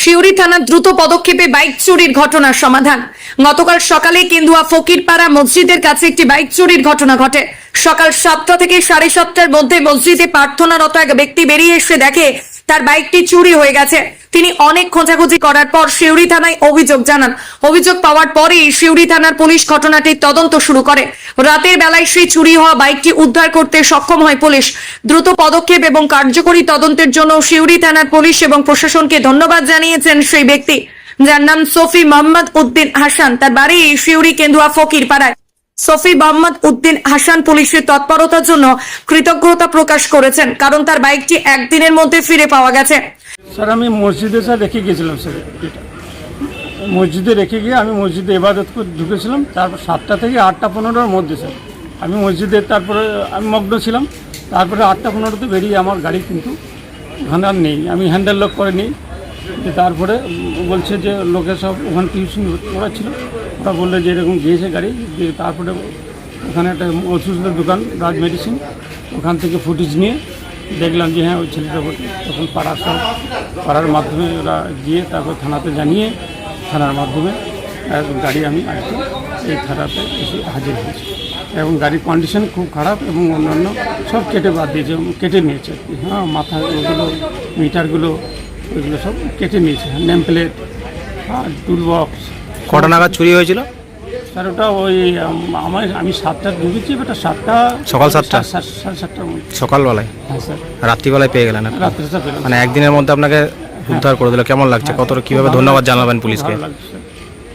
শিউরি থানা দ্রুত পদক্ষেপে বাইক চুরির ঘটনার সমাধান। গতকাল সকালে কেন্দুয়া ফকিরপাড়া মসজিদের কাছে একটি বাইক চুরির ঘটনা ঘটে। সকাল সাতটা থেকে সাড়ে সাতটার মধ্যে মসজিদে প্রার্থনারত এক ব্যক্তি বেরিয়ে এসে দেখে তার বাইকটি চুরি হয়ে গেছে। তিনি অনেক খোঁজাখুঁজি করার পর শিউরি থানায় অভিযোগ জানান। অভিযোগ পাওয়ার পরেই শিউরি থানার পুলিশ ঘটনাটির তদন্ত শুরু করে। রাতের বেলায় সেই চুরি হওয়া বাইকটি উদ্ধার করতে সক্ষম হয় পুলিশ। দ্রুত পদক্ষেপ এবং কার্যকরী তদন্তের জন্য শিউরি থানার পুলিশ এবং প্রশাসনকে ধন্যবাদ জানিয়েছেন সেই ব্যক্তি। যার নাম সফি মোহাম্মদ উদ্দিন হাসান। তার বাড়ি শিউরি কেন্দুয়া ফকির পাড়ায় সফি মোহাম্মদ উদ্দিন হাসান পুলিশের তৎপরতার জন্য কৃতজ্ঞতা প্রকাশ করেছেন, কারণ তার বাইকটি একদিনের মধ্যে ফিরে পাওয়া গেছে। স্যার, আমি মসজিদে, স্যার, রেখে গিয়েছিলাম, স্যার মসজিদে রেখে গিয়ে আমি মসজিদে এবাদত করে ঢুকেছিলাম তারপর সাতটা থেকে আটটা পনেরোর মধ্যে, স্যার। আমি মসজিদে, তারপরে আমি মগ্ন ছিলাম, তারপরে আটটা পনেরোতে বেরিয়ে আমার গাড়ি কিন্তু ওখানে নেই। আমি হ্যান্ডেল লক করে নিই তারপরে বলছে যে লোকে সব ওখানে টিউশন ওরা ওরা বলল যে এরকম গিয়েছে গাড়ি দিয়ে তারপরে ওখানে একটা ওষুধের দোকান, রাজ মেডিসিন ওখান থেকে ফুটেজ নিয়ে দেখলাম যে হ্যাঁ ওই ছেলেটা তখন পাড়ার সব, পাড়ার মাধ্যমে ওরা গিয়ে তারপর থানাতে জানিয়ে, থানার মাধ্যমে গাড়ি আমি আজকে এই থানাতে এসে হাজির হয়েছি। এবং গাড়ির কন্ডিশন খুব খারাপ এবং অন্যান্য সব কেটে বাদ দিয়েছে, কেটে নিয়েছে। হ্যাঁ মাথা ওগুলো মিটারগুলো ওইগুলো সব কেটে নিয়েছে। নেম প্লেট আর টুল বক্স কটা নাগাদ চুরি হয়েছিল? স্যার ওটা ওই আম- আমার আমি সাতটা ঢুকেছি ওটা সাতটা সকাল সাতটা? সাত- সাত- সাড়ে সাতটার মধ্যে। সকালবেলায়? হ্যাঁ স্যার। রাত্রিবেলায় পেয়ে গেলেন পেলাম মানে একদিনের মধ্যে আপনাকে উদ্ধার করে দিল। কেমন লাগছে? কত কীভাবে ধন্যবাদ জানাবেন পুলিশকে? ভালো লাগছে।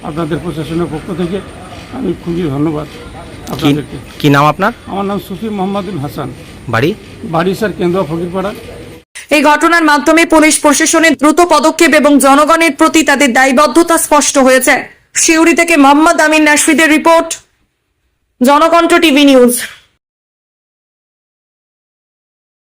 আপনাদের প্রশাসনের পক্ষ থেকে আমি খুবই ধন্যবাদ কি আপনাদেরকে। কি নাম আপনার? আমার নাম সুফি মোহাম্মদুল হাসান। বাড়ি? বাড়ি স্যার কেন্দ্র ফকিরপাড়া। এই ঘটনার মাধ্যমে পুলিশ প্রশাসনের দ্রুত পদক্ষেপ এবং জনগণের প্রতি তাদের দায়বদ্ধতা স্পষ্ট হয়েছে। শিউরি থেকে মোহাম্মদ আমিন নাসফিদের রিপোর্ট জনকণ্ঠ টিভি নিউজ।